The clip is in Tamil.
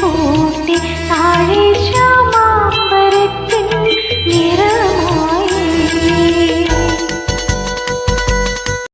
பூட்டி தாழே